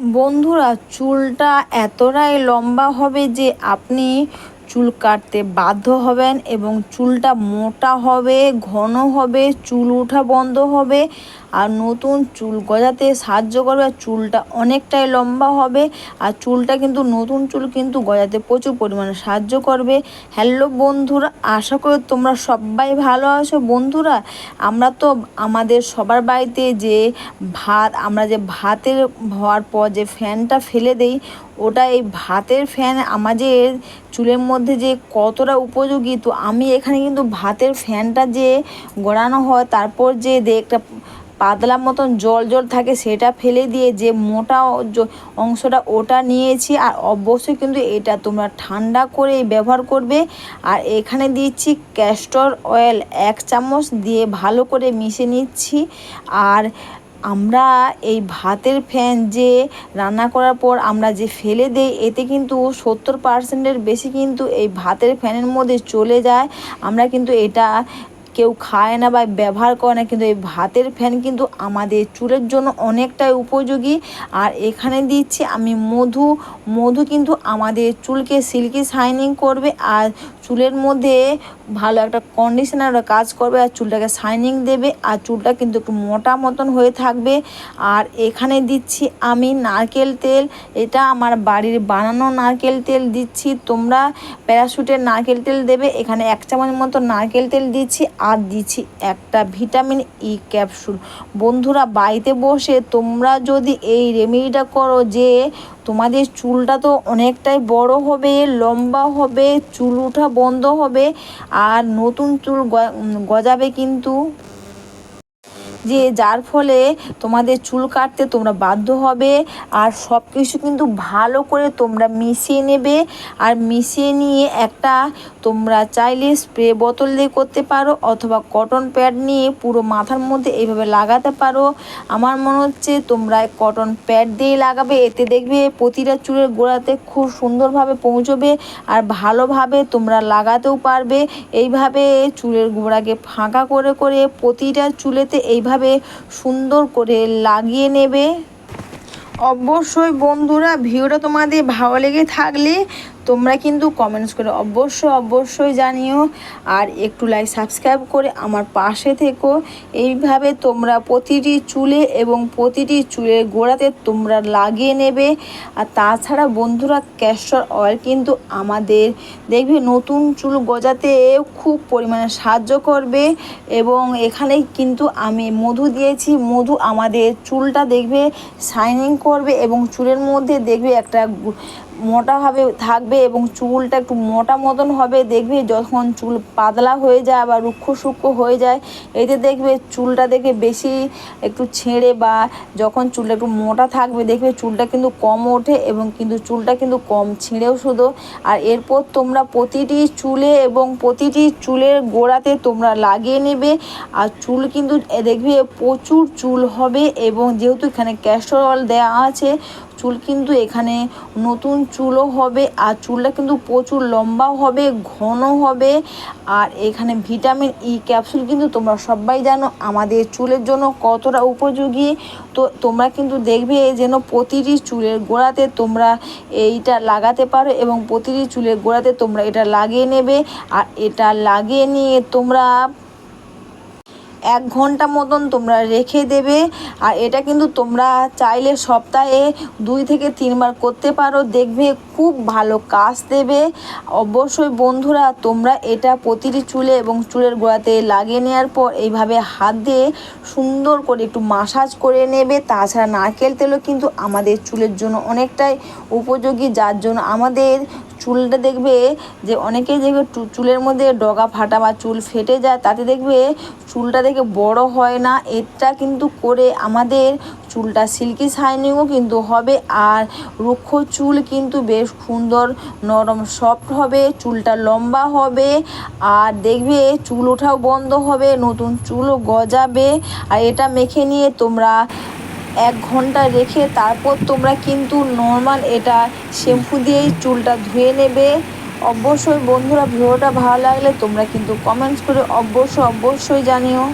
বন্ধুরা, চুলটা এতটাই লম্বা হবে যে আপনি চুল কাটতে বাধ্য হবেন এবং চুলটা মোটা হবে, ঘন হবে, চুল ওঠা বন্ধ হবে। আর নতুন চুল গজাতে সাহায্য করবে, আর চুলটা অনেকটাই লম্বা হবে, আর চুলটা কিন্তু, নতুন চুল কিন্তু গজাতে প্রচুর পরিমাণে সাহায্য করবে। হ্যালো বন্ধুরা, আশা করি তোমরা সবাই ভালো আছো। বন্ধুরা, আমরা তো আমাদের সবার বাড়িতে যে ভাত, আমরা যে ভাতের হওয়ার পর যে ফ্যানটা ফেলে দেই, ওটা এই ভাতের ফ্যান আমাদের চুলের মধ্যে যে কতটা উপযোগী, তো আমি এখানে কিন্তু ভাতের ফ্যানটা যে গড়ানো হয়, তারপর যে একটা পাতলা মতন জল জল থাকে, সেটা ফেলে দিয়ে যে মোটা অংশটা ওটা নিয়েছি। আর অবশ্যই কিন্তু এটা তোমরা ঠান্ডা করে ব্যবহার করবে। আর এখানে দিচ্ছি ক্যাস্টর অয়েল এক চামচ দিয়ে ভালো করে মিশে নিচ্ছি। আর আমরা এই ভাতের ফ্যান যে রান্না করার পর আমরা যে ফেলে দেই, এতে কিন্তু সত্তর পার্সেন্টের বেশি কিন্তু এই ভাতের ফ্যানের মধ্যে চলে যায়। আমরা কিন্তু এটা কেউ খায় না বা ব্যবহার করে না, কিন্তু এই ভাতের ফ্যান কিন্তু আমাদের চুলের জন্য অনেকটাই উপযোগী। আর এখানে দিচ্ছি আমি মধু। মধু কিন্তু আমাদের চুলকে সিল্কি শাইনিং করবে আর চুলের মধ্যে ভালো একটা কন্ডিশনার কাজ করবে আর চুলটাকে শাইনিং দেবে আর চুলটা কিন্তু একটু মোটা মতন হয়ে থাকবে। আর এখানে দিচ্ছি আমি নারকেল তেল। এটা আমার বাড়ির বানানো নারকেল তেল দিচ্ছি। তোমরা প্যারাশুটের নারকেল তেল দেবে। এখানে এক চামচ মতো নারকেল তেল দিচ্ছি আর দিচ্ছি একটা ভিটামিন ই ক্যাপসুল বন্ধুরা বাড়িতে বসে তোমরা যদি এই রেমেডিটা করো যে তোমাদের চুলটা তো অনেকটাই বড় হবে, লম্বা হবে, চুল উঠা বন্ধ হবে, আর নতুন চুল গজাবে কিন্তু। যে যার ফলে তোমাদের চুল কাটতে তোমরা বাধ্য হবে আর সব কিছু কিন্তু ভালো করে তোমরা মিশিয়ে নেবে আর মিশিয়ে নিয়ে একটা তোমরা চাইলে স্প্রে বোতল দিয়ে করতে পারো অথবা কটন প্যাড নিয়ে পুরো মাথার মধ্যে এইভাবে লাগাতে পারো। আমার মনে হচ্ছে তোমরা কটন প্যাড দিয়ে লাগাবে, এতে দেখবে প্রতিটা চুলের গোড়াতে খুব সুন্দরভাবে পৌঁছবে আর ভালোভাবে তোমরা লাগাতেও পারবে। এইভাবে চুলের গোড়াকে ফাঁকা করে করে প্রতিটা চুলেতে এইভাবে এভাবে সুন্দর করে লাগিয়ে নেবে? অবশ্যই বন্ধুরা ভিডিওটা তোমাদের ভালো লেগে থাকলে তোমরা কিন্তু কমেন্টস করে অবশ্যই অবশ্যই জানিও। আর একটু লাইক সাবস্ক্রাইব করে আমার পাশে থেকো। এইভাবে তোমরা প্রতিটি চুলে এবং প্রতিটি চুলের গোড়াতে তোমরা লাগিয়ে নেবে। আর তাছাড়া বন্ধুরা ক্যাস্টর অয়েল কিন্তু আমাদের দেখবে নতুন চুল গজাতে খুব পরিমাণে সাহায্য করবে। এবং এখানে কিন্তু আমি মধু দিয়েছি। মধু আমাদের চুলটা দেখবে শাইনিং করবে এবং চুলের মধ্যে দেখবে একটা মোটাভাবে থাকবে এবং চুলটা একটু মোটা মতন হবে, দেখবে যখন চুল পাতলা হয়ে যায় বা রুক্ষ সূক্ষ্ম হয়ে যায় এতে দেখবে চুলটা দেখে বেশি একটু ছেড়ে বা যখন চুলটা একটু মোটা থাকবে, দেখবে চুলটা কিন্তু কম ওঠে এবং কিন্তু চুলটা কিন্তু কম ছিঁড়েও শুধু। আর এরপর তোমরা প্রতিটি চুলে এবং প্রতিটি চুলের গোড়াতে তোমরা লাগিয়ে নেবে। আর চুল কিন্তু দেখবে প্রচুর চুল হবে এবং যেহেতু এখানে ক্যাস্টর অয়েল দেওয়া আছে চুল কিন্তু এখানে নতুন চুলও হবে, আর চুলটা কিন্তু প্রচুর লম্বাও হবে ঘন হবে। আর এখানে ভিটামিন ই ক্যাপসুল কিন্তু তোমরা সবাই জানো, আমাদের চুলের জন্য কতটা উপযোগী। তো তোমরা কিন্তু দেখবে যেন প্রতিটি চুলের গোড়াতে তোমরা এইটা লাগাতে পারো এবং প্রতিটি চুলের গোড়াতে তোমরা এটা লাগিয়ে নেবে। আর এটা লাগিয়ে নিয়ে তোমরা এক ঘণ্টা মতন তোমরা রেখে দেবে। আর এটা কিন্তু তোমরা চাইলে সপ্তাহে দুই থেকে তিনবার করতে পারো। দেখবে খুব ভালো কাজ দেবে। অবশ্যই বন্ধুরা, তোমরা এটা প্রতিটি চুলে এবং চুলের গোড়াতে লাগিয়ে নেওয়ার পর এইভাবে হাত দিয়ে সুন্দর করে একটু মাসাজ করে নেবে। তাছাড়া নারকেল তেলও কিন্তু আমাদের চুলের জন্য অনেকটাই উপযোগী। যার জন্য আমাদের চুলটা দেখবে যে অনেকেই দেখবে চুলের মধ্যে ডগা ফাটা বা চুল ফেটে যায়, তাতে দেখবে চুলটা দেখে বড় হয় না। এটা কিন্তু করে আমাদের চুলটা সিল্কি শাইনিংও কিন্তু হবে আর রুক্ষ চুল কিন্তু বেশ সুন্দর, নরম সফট হবে, চুলটা লম্বা হবে আর দেখবে চুল ওঠাও বন্ধ হবে, নতুন চুলও গজাবে। আর এটা মেখে নিয়ে তোমরা এক ঘণ্টা রেখে তারপর তোমরা কিন্তু নর্মাল এটা শ্যাম্পু দিয়েই চুলটা ধুয়ে নেবে। অবশ্যই বন্ধুরা ভিডিওটা ভালো লাগলে তোমরা কিন্তু কমেন্টস করে অবশ্যই অবশ্যই জানিও।